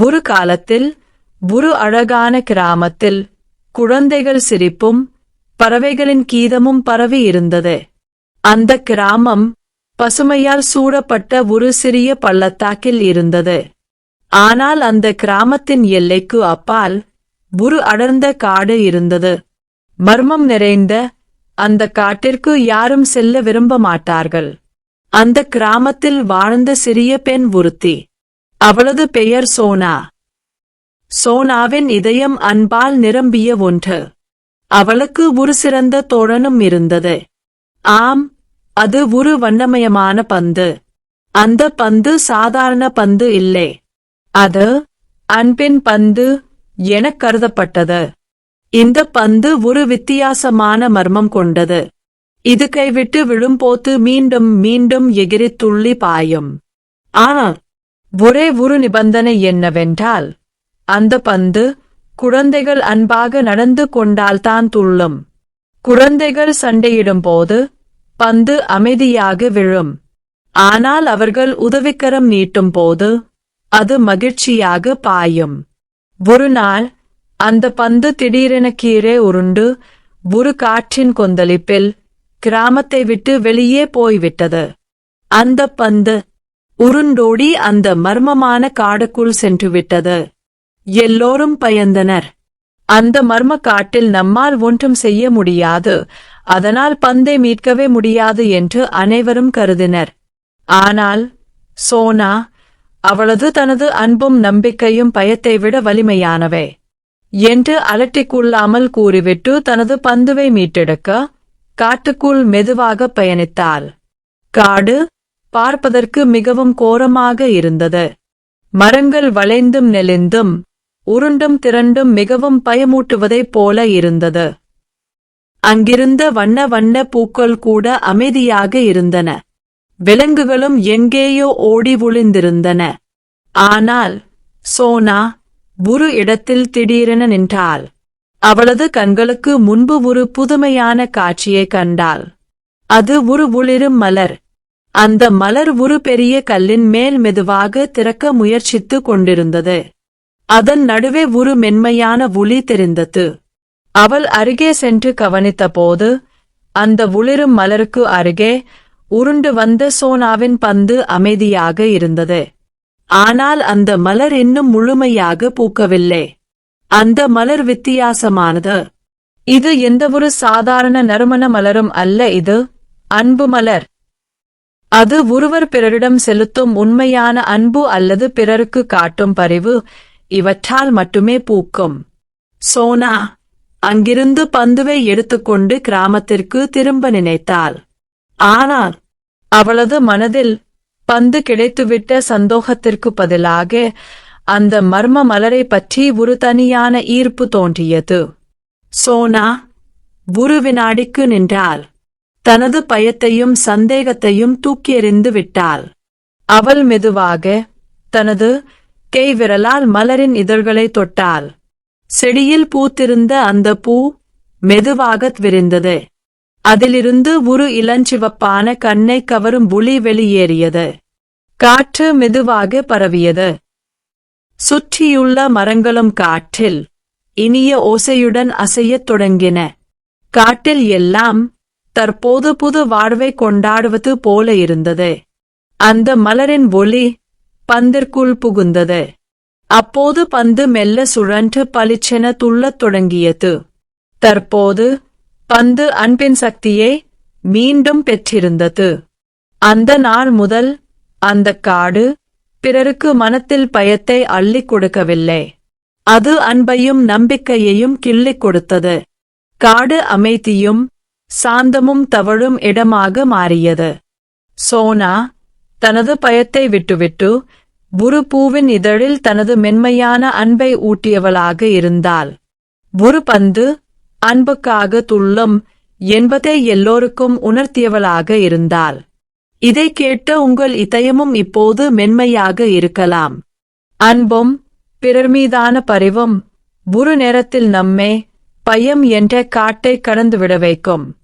ஒரு காலத்தில் ஒரு அழகான கிராமத்தில் குழந்தைகள் சிரிப்பும் பறவைகளின் கீதமும் பரவி இருந்தது. அந்த கிராமம் பசுமையால் சூடப்பட்ட ஒரு சிறிய பள்ளத்தாக்கில் இருந்தது. ஆனால் அந்த கிராமத்தின் எல்லைக்கு அப்பால் ஒரு அடர்ந்த காடு இருந்தது. மர்மம் நிறைந்த அந்த காட்டிற்கு யாரும் செல்ல விரும்ப மாட்டார்கள். அந்த கிராமத்தில் வாழ்ந்த சிறிய பெண் ஒருத்தி அவளது பெயர் சோனா. சோனாவின் இதயம் அன்பால் நிரம்பிய ஒன்று. அவளுக்கு ஒரு சிறந்த தோழனும் இருந்தது. ஆம் அது ஒரு வண்ணமயமான பந்து. அந்த பந்து சாதாரண பந்து இல்லை. அது அன்பின் பந்து எனக் கருதப்பட்டது. இந்த பந்து ஒரு வித்தியாசமான மர்மம் கொண்டது. இது கைவிட்டு விழும்போது மீண்டும் மீண்டும் எகிரித் துள்ளி பாயும். ஆனால் ஒரே ஒரு நிபந்தனை என்னவென்றால் அந்த பந்து குழந்தைகள் அன்பாக நடந்து கொண்டால்தான் துள்ளும். குழந்தைகள் சண்டையிடும்போது பந்து அமைதியாக விழும். ஆனால் அவர்கள் உதவிக்கரம் நீட்டும் போது அது மகிழ்ச்சியாக பாயும். ஒரு நாள் அந்த பந்து திடீரென கீழே உருண்டு ஒரு காற்றின் கொந்தளிப்பில் கிராமத்தை விட்டு வெளியே போய்விட்டது. அந்த பந்து உருண்டோடி அந்த மர்மமான காடுக்குள் சென்று விட்டது எல்லோரும் பயந்தனர். அந்த மர்ம காட்டில் நம்மால் ஒன்றும் செய்ய முடியாது. அதனால் பந்தை மீட்கவே முடியாது என்று அனைவரும் கருதினர். ஆனால் சோனா அவளது தனது அன்பும் நம்பிக்கையும் பயத்தை விட வலிமையானவை. என்று அலட்டிக்குள்ளாமல் கூறிவிட்டு தனது பந்துவை மீட்டெடுக்க காட்டுக்குள் மெதுவாக பயணித்தாள். காடு பார்ப்பதற்கு மிகவும் கோரமாக இருந்தது. மரங்கள் வளைந்தும் நெளிந்தும் உருண்டும் திரண்டும் மிகவும் பயமூட்டுவதைப் போல இருந்தது. அங்கிருந்த வண்ண வண்ண பூக்கள் கூட அமைதியாக இருந்தன. விலங்குகளும் எங்கேயோ ஓடி ஒளிந்திருந்தன. ஆனால் சோனா ஒரு இடத்தில் திடீரென நின்றாள். அவளது கண்களுக்கு முன்பு ஒரு புதுமையான காட்சியை கண்டாள். அது ஒரு ஒளிரும் மலர். அந்த மலர் ஒரு பெரிய கல்லின் மேல் மெதுவாக திறக்க முயற்சித்து கொண்டிருந்தது. அதன் நடுவே ஒரு மென்மையான ஒளி தெரிந்தது. அவள் அருகே சென்று கவனித்தபோது அந்த ஒளிரும் மலருக்கு அருகே உருண்டு வந்த சோனாவின் பந்து அமைதியாக இருந்தது. ஆனால் அந்த மலர் இன்னும் முழுமையாக பூக்கவில்லை. அந்த மலர் வித்தியாசமானது. இது எந்தவொரு சாதாரண நறுமண மலரும் அல்ல இது அன்பு மலர். அது ஒருவர் பிறரிடம் செலுத்தும் உண்மையான அன்பு அல்லது பிறருக்கு காட்டும் பரிவு இவற்றால் மட்டுமே பூக்கும். சோனா அங்கிருந்து பந்துவை எடுத்துக்கொண்டு கிராமத்திற்கு திரும்ப நினைத்தாள். ஆனால் அவளது மனதில் பந்து கிடைத்துவிட்ட சந்தோகத்திற்கு பதிலாக அந்த மர்ம மலரை பற்றி ஒரு தனியான ஈர்ப்பு தோன்றியது. சோனா ஒரு வினாடிக்கு நின்றாள். தனது பயத்தையும் சந்தேகத்தையும் தூக்கி எறிந்து விட்டாள். அவள் மெதுவாக தனது கை விரலால் மலரின் இதழ்களை தொட்டாள். செடியில் பூத்திருந்த அந்த பூ மெதுவாக விரிந்தது. அதிலிருந்து ஒரு இளஞ்சிவப்பான கண்ணை கவரும் புலி வெளியேறியது. காற்று மெதுவாக பரவியது. சுற்றியுள்ள மரங்களும் காற்றில் இனிய ஓசையுடன் அசையத் தொடங்கின. காட்டில் எல்லாம் தற்போது புது வாழ்வை கொண்டாடுவது போல இருந்தது. அந்த மலரின் ஒளி பந்திற்குள் புகுந்தது. அப்போது பந்து மெல்ல சுழன்று பளிச்சென துள்ளத் தொடங்கியது. தற்போது பந்து அன்பின் சக்தியை மீண்டும் பெற்றிருந்தது. அந்த நாள் முதல் அந்த காடு பிறருக்கு மனத்தில் பயத்தை அள்ளிக் கொடுக்கவில்லை. அது அன்பையும் நம்பிக்கையையும் கிள்ளிக் கொடுத்தது. காடு அமைதியும் சாந்தமும் தவழும் இடமாக மாறியது. சோனா தனது பயத்தை விட்டுவிட்டு புருபூவின் பூவின் இதழில் தனது மென்மையான அன்பை ஊட்டியவளாக இருந்தாள். ஒரு பந்து அன்புக்காக துள்ளும் என்பதை எல்லோருக்கும் உணர்த்தியவளாக இருந்தாள். இதை கேட்ட உங்கள் இதயமும் இப்போது மென்மையாக இருக்கலாம். அன்பும் பிறர் மீதான பரிவும் ஒரு நேரத்தில் நம்மை பயம் என்ற காட்டை கடந்துவிட வைக்கும்.